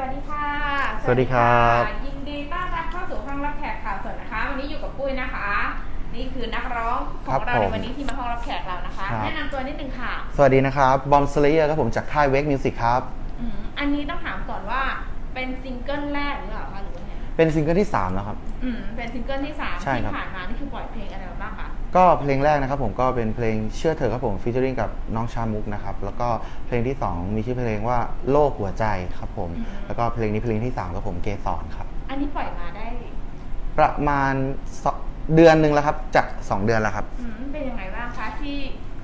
สวัสดีค่ะ สวัสดีครับะยินดีต้อนรับเข้าสู่ห้องรับแขกข่าวสดนะคะ วันนี้อยู่กับปุ้ยนะคะ นี่คือนักร้องของเราในวันนี้ที่มาห้องรับแขกเรานะคะ ครับ แนะนำตัวนิดนึงค่ะสวัสดีนะครับ บอมสเลเยอร์ครับผมจากค่ายเวกมิวสิกครับ อืมอันนี้ต้องถามก่อนว่าเป็นซิงเกิลแรกหรือเปล่าคะหรือว่าไงเป็นซิงเกิลที่ 3 แล้วครับ อืมเป็นซิงเกิลที่สามใช่ที่ครับ ผ่านมานี่คือปล่อยเพลงอะไรมาบ้างคะ ก็เพลงแรกนะครับผมก็เป็นเพลงเชื่อเธอครับผมฟีเจอริงกับน้องชามุกนะครับแล้วก็เพลงที่ 2 มีชื่อเพลงว่าโลกหัวใจครับผม แล้วก็เพลงนี้เพลงที่3ครับผมเกสรครับ อันนี้ปล่อยมาได้ประมาณสองเดือนหนึ่งแล้วครับจาก 2 เดือนแล้วครับอืมเป็นยังไงบ้างคะที่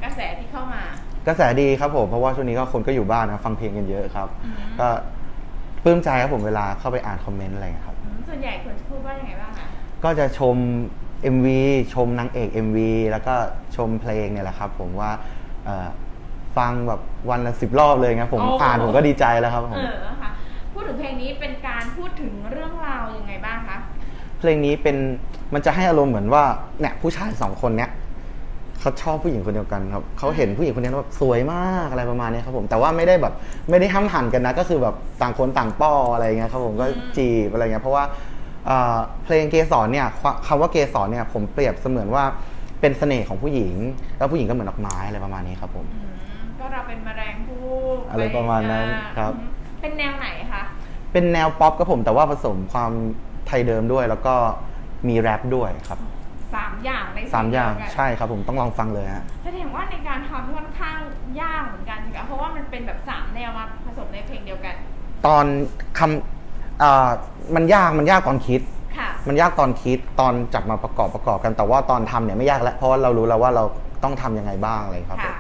กระแสที่เข้ามากระแสดีครับผมเพราะว่าช่วงนี้ก็คนก็อยู่บ้านนะฟังเพลงกันเยอะครับ อืมก็ปลื้มใจครับผมเวลาเข้าไปอ่านคอมเมนต์อะไรอย่างเงี้ยครับ อืมส่วนใหญ่คนจะพูดว่ายังไงบ้างคะ ก็จะชม MV ชมนางเอก MV แล้วก็ชมเพลงเนี่ยแหละครับ ผมว่าเอ่อฟังแบบวันละสิบรอบเลยครับผมโอ้อ่านผมก็ดีใจแล้วครับผเอมอค่ะพูดถึงเพลงนี้เป็นการพูดถึงเรื่องราวยังไงบ้างคะ เพลงนี้เป็นมันจะให้อารมณ์เหมือนว่าเนี่ยผู้ชายสองคนเนี้ยเขาชอบผู้หญิงคนเดียวกันครับเขาเห็นผู้หญิงคนนี้แล้วแบบสวยมากอะไรประมาณเนี้ยครับผมแต่ว่าไม่ได้แบบไม่ได้ห้ามหันกันนะก็คือแบบต่างคนต่างป้ออะไรเงี้ยครับผมก็อืมจีบอะไรเงี้ยเพราะว่า เอ่อเพลงเกสรเนี่ยความคำว่าเกสรเนี่ยผมเปรียบเสมือนว่าเป็นเสน่ห์ของผู้หญิง แล้วผู้หญิงก็เหมือนดอกไม้อะไรประมาณนี้ครับผมอืมก็เราเป็นแมลงผู้อะไรประมาณนั้นอ่ครับอืมเป็นแนวไหนคะเป็นแนวป๊อปครับผมแต่ว่าผสมความไทยเดิมด้วย แล้วก็มีแรปด้วยครับสามอย่างในสามอย่างเพลเดีวกันใช่ครับผมต้องลองฟังเลยฮะแสดงว่าในการทำค่อนข้างยากเหมือนกันสิคะเพราะว่ามันเป็นแบบสามแนวมาผสมในเพลงเดียวกัน ตอนคำ อ่ามันยากมันยากตอนคิด ค่ะ มันยากตอนคิดตอนจับมาประกอบประกอบกันแต่ว่าตอนทำเนี่ยไม่ยากแล้วเพราะว่าเรารู้แล้วว่าเราต้องทำยังไงบ้างอะไรครับผมค่ะ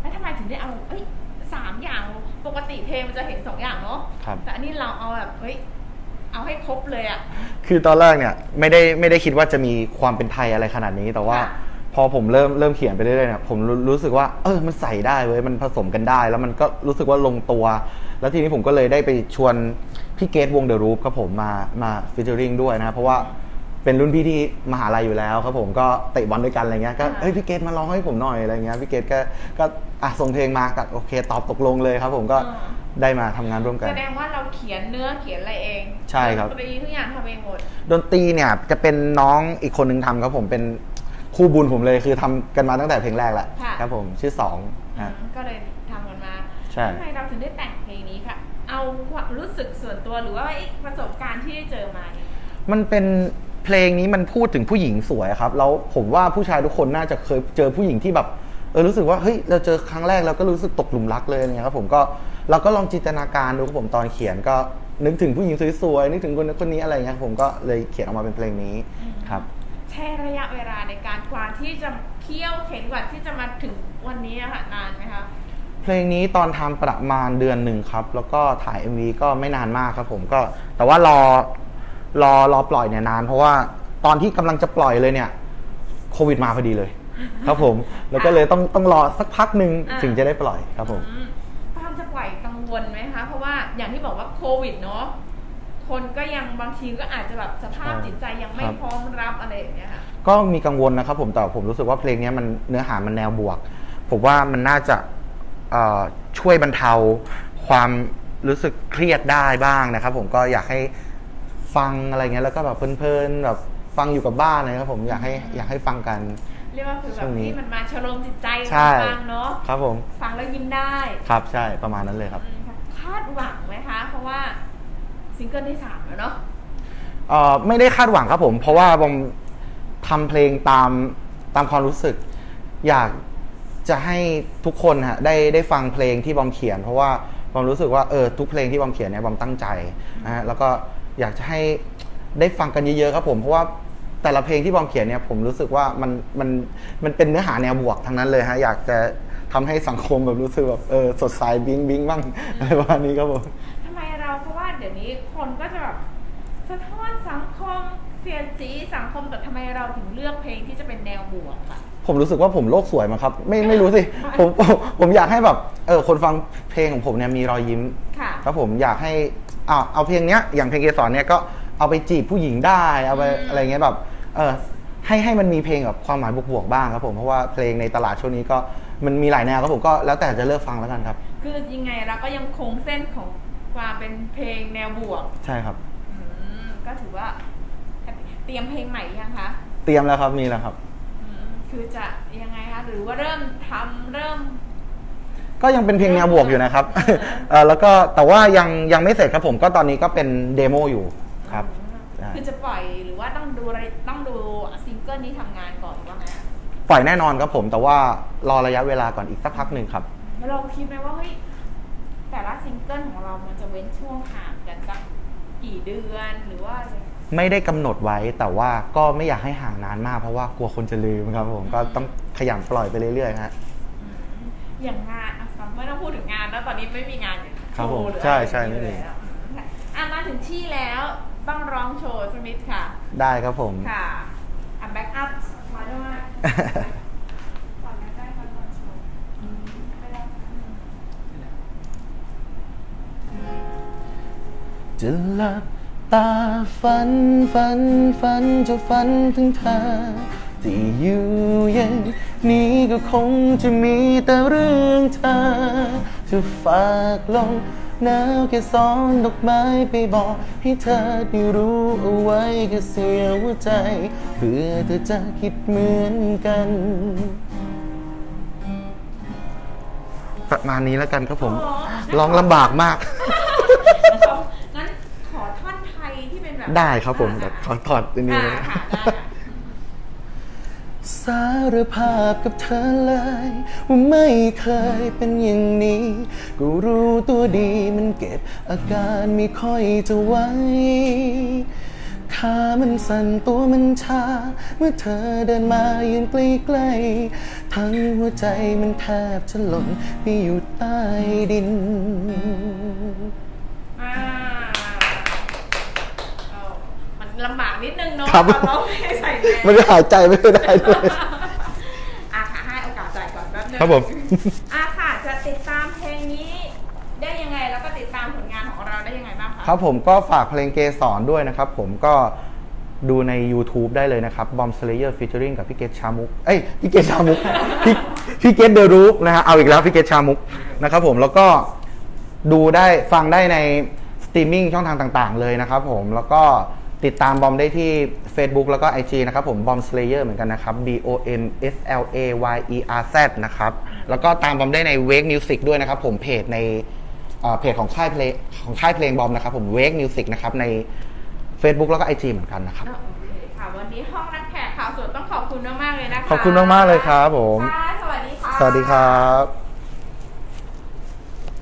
แล้วทำไมถึงได้เอาเอ้ยสามอย่างปกติเพลงมันจะเห็นสองอย่างเนาะ ครับ แต่อันนี้เราเอาแบบเฮ้ย เอาให้ครบเลยอะ คือตอนแรกเนี่ยไม่ได้ไม่ได้คิดว่าจะมีความเป็นไทยอะไรขนาดนี้แต่ว่า ค่ะ พอผมเริ่มเริ่มเขียนไปเรื่อยๆเนี่ยผมรู้รู้สึกว่าเออมันใส่ได้เว้ยมันผสมกันได้ แล้วมันก็รู้สึกว่าลงตัว แล้วทีนี้ผมก็เลยได้ไปชวนพี่เกตวงเดอะรูปครับผมมามาฟิชเจอริงด้วยนะครับเพราะว่าเป็นรุ่นพี่ที่มหาลัยอยู่แล้วครับผมก็เตะบอลด้วยกันอะไรเงี้ยก็อ่าเอ้ยพี่เกตมาร้องให้ผมหน่อยอะไรเงี้ยพี่เกตก็ก็อะส่งเพลงมาก็โอเค ตอบตกลงเลยครับ ผมก็ได้มาทำงานร่วมกัน แสดงว่าเราเขียนเนื้อเขียนอะไรเองใช่ครับดนตรีทุกอย่างทำเองหมดดนตรีเนี่ยจะเป็นน้องอีกคนนึงทำครับผมเป็น คู่บุญผมเลยคือทำกันมาตั้งแต่เพลงแรกแหละค่ะ ครับผมชื่อสองฮะอืมก็เลยทำกันมาใช่ ทำไมเราถึงได้แต่งเพลงนี้ค่ะ เอาความรู้สึกส่วนตัวหรือว่าไอ้ประสบการณ์ที่ได้เจอมาเนี่ย มันเป็นเพลงนี้มันพูดถึงผู้หญิงสวยครับแล้วผมว่าผู้ชายทุกคนน่าจะเคยเจอผู้หญิงที่แบบเออรู้สึกว่าเฮ้ยเราเจอครั้งแรกเราก็รู้สึกตกหลุมรักเลยเนี่ยครับผมก็เราก็ลองจินตนาการดูครับผมตอนเขียนก็นึกถึงผู้หญิงสวยๆนึกถึงคนนั้นคนนี้อะไรเงี้ยครับผมก็เลยเขียนออกมาเป็นเพลงนี้ครับ ใช้ระยะเวลาในการกว่าที่จะเคี่ยวเข็นกว่าที่จะมาถึงวันนี้อะค่ะนานไหมคะ เพลงนี้ตอนทำประมาณเดือนหนึ่งครับ แล้วก็ถ่าย MV ก็ไม่นานมากครับผมก็แต่ว่ารอรอรอปล่อยเนี่ยนาน เพราะว่าตอนที่กำลังจะปล่อยเลยเนี่ยโควิดมาพอดีเลย ครับผมแล้วก็เลยต้องต้องรอสักพักหนึ่งอ่า ถึงจะได้ปล่อยครับผม อืมตอนจะปล่อยกังวลไหมคะ เพราะว่าอย่างที่บอกว่าโควิดเนาะ คนก็ยังบางทีก็อาจจะแบบสภาพใช่จิตใจยังไม่ครับ พร้อมรับอะไรอย่างเงี้ยค่ะ ก็มีกังวลนะครับผมแต่ผมรู้สึกว่าเพลงนี้มันเนื้อหามันแนวบวก ผมว่ามันน่าจะเอ่อช่วยบรรเทาความรู้สึกเครียดได้บ้างนะครับ ผมก็อยากให้ฟังอะไรเงี้ยแล้วก็แบบเพลินๆแบบฟังอยู่กับบ้านเลยครับผมอยากให้อยากให้ฟังกัน เรียกว่าคือแบช่บวงนี้ที่มันมาชโลมจิตใจใช่ ฟังเนาะครับผมฟังแล้วยิ้มได้ครับใช่ประมาณนั้นเลยครับ อืมค่ะคาดหวังไหมคะ เพราะว่า ซิงเกิลที่สามแล้วเนาะเอ่อไม่ได้คาดหวังครับผม เพราะว่าผมทำเพลงตามตามความรู้สึก อยากจะให้ทุกคนฮะได้ได้ฟังเพลงที่บอมเขียน เพราะว่าบอมรู้สึกว่าเออทุกเพลงที่บอมเขียนเนี่ยบอมตั้งใจนะฮะแล้วก็อยากจะให้ได้ฟังกันเยอะๆครับผมเพราะว่าแต่ละเพลงที่บอมเขียนเนี่ยผมรู้สึกว่ามันมันมันเป็นเนื้อหาแนวบวกทั้งนั้นเลยฮะอยากจะทำให้สังคมแบบรู้สึกแบบเออสดใสบิ้งบิ้งบ้างอะไรประมาณนี้ครับผม เราเพราะว่าเดี๋ยวนี้คนก็จะแบบสะท้อนสังคมเสียดสีสังคมแต่ทำไมเราถึงเลือกเพลงที่จะเป็นแนวบวกอะ ผมรู้สึกว่าผมโลกสวยมั้งครับ ไม่ไม่รู้สิ ผมผมผมอยากให้แบบเออคนฟังเพลงของผมเนี่ยมีรอยยิ้มค่ะ ครับผมอยากให้เอาเอาเพลงเนี้ยอย่างเพลงเกสรเนี่ยก็เอาไปจีบผู้หญิงได้เอาไปอืมอะไรเงี้ยแบบเออให้ให้มันมีเพลงแบบความหมายบวกๆบ้างครับผมเพราะว่าเพลงในตลาดช่วงนี้ก็มันมีหลายแนวครับผมก็แล้วแต่จะเลือกฟังแล้วกันครับ คือยังไงเราก็ยังคงเส้นของ ความเป็นเพลงแนวบวกใช่ครับ อืมก็ถือว่าเตรียมเพลงใหม่ยังคะเตรียมแล้วครับมีแล้วครับ อืมคือจะยังไงคะหรือว่าเริ่มทำเริ่ม ก็ยังเป็นเพลงแนวบวกอยู่นะครับ เอ่อแล้วก็แต่ว่ายังยังไม่เสร็จครับผมก็ตอนนี้ก็เป็นเดโมอยู่ครับใช่คือจะปล่อยหรือว่าต้องดูอะไรต้องดูซิงเกิลนี้ทำงานก่อนหรือว่าไงอะปล่อยแน่นอนครับผม แต่ว่ารอระยะเวลาก่อนอีกสักพักหนึ่งครับ แล้วเราคิดไหมว่าเฮ้ยแต่ละซิง เกิลของเรามันจะเว้นช่วงห่างกันสักกี่เดือนหรือว่าอะไรไม่ได้กำหนดไว้แต่ว่าก็ไม่อยากให้ห่างนานมากเพราะว่ากลัวคนจะลืมครับผมก็ต้องขยันปล่อยไปเรื่อยๆฮะอืมอย่างงานอะไม่ต้องพูดถึงงานแล้วตอนนี้ไม่มีงานอยู่ครับผมโชว์หรือใช่อะไรใช่ไม่มีอยู่แล้วอืมค่ะอะมาถึงที่แล้วต้องร้องโชว์สักนิดค่ะได้ครับผม ค่ะอะแบ็กอัพมาด้วย จะหลับตาฝันฝันฝันจะฝันถึงเธอที่อยู่เย็นนี้ก็คงจะมีแต่เรื่องเธอจะฝากลงหนาวแค่ซ้อนดอกไม้ไปบอก ให้เธอได้รู้เอาไว้ก็เสียหัวใจ เพื่อเธอจะคิดเหมือนกัน ประมาณนี้แล้วกันครับผมร้องลำบากมาก นะครับงั้นขอท่อนไทยที่เป็นแบบ ได้ครับผมอ่าเดี๋ยวขอถอดตัวนี้อ่านะค่ะได้ค่ะ สารภาพกับเธอเลย ว่าไม่เคยเป็นอย่างนี้ ก็รู้ตัวดีมันเก็บอาการไม่ค่อยจะไว้ขามันสั่นตัวมันชา เมื่อเธอเดินมายืนใกล้ๆทั้งหัวใจมันแทบจะหล่นไปอยู่ใต้ดิน เนาะครับ ตอนร้องเพลงใส่แมสมันจะหายใจไม่ได้ด้วย อะค่ะให้โอกาสจ่ายก่อนแป๊บนึงครับผม อะค่ะจะติดตามเพลงนี้ได้ยังไงแล้วก็ติดตามผลงานของเราได้ยังไงบ้างคะครับผมก็ฝากเพลงเกสรด้วยนะครับ ผมก็ดูใน YouTube ได้เลยนะครับ Bomb Slayer featuring กับพี่เกตชามุกเอ้ยพี่เกตชามุกพี่พี่เกตเดอะรูปนะฮะเอาอีกแล้วพี่เกตชามุกนะครับผมแล้วก็ดูได้ฟังได้ในสตรีมมิ่งช่องทางต่าง ๆ เลยนะครับผมแล้วก็ ติดตามบอมได้ที่ Facebook แล้วก็ IG นะครับผม Bomb Slayer เหมือนกันนะครับ B O M S L A Y E R Z นะครับ แล้วก็ตามบอมได้ใน Wake Music ด้วยนะครับผมเพจในเอ่อเพจของค่ายเพลงของค่ายเพลงบอมนะครับผม Wake Music นะครับใน Facebook แล้วก็ IG เหมือนกันนะครับ โอเคค่ะ วันนี้ห้องนักแขกข่าวสดต้องขอบคุณมากๆเลยนะคะขอบคุณมากๆเลยครับผม ค่ะสวัสดีค่ะ สวัสดีครับ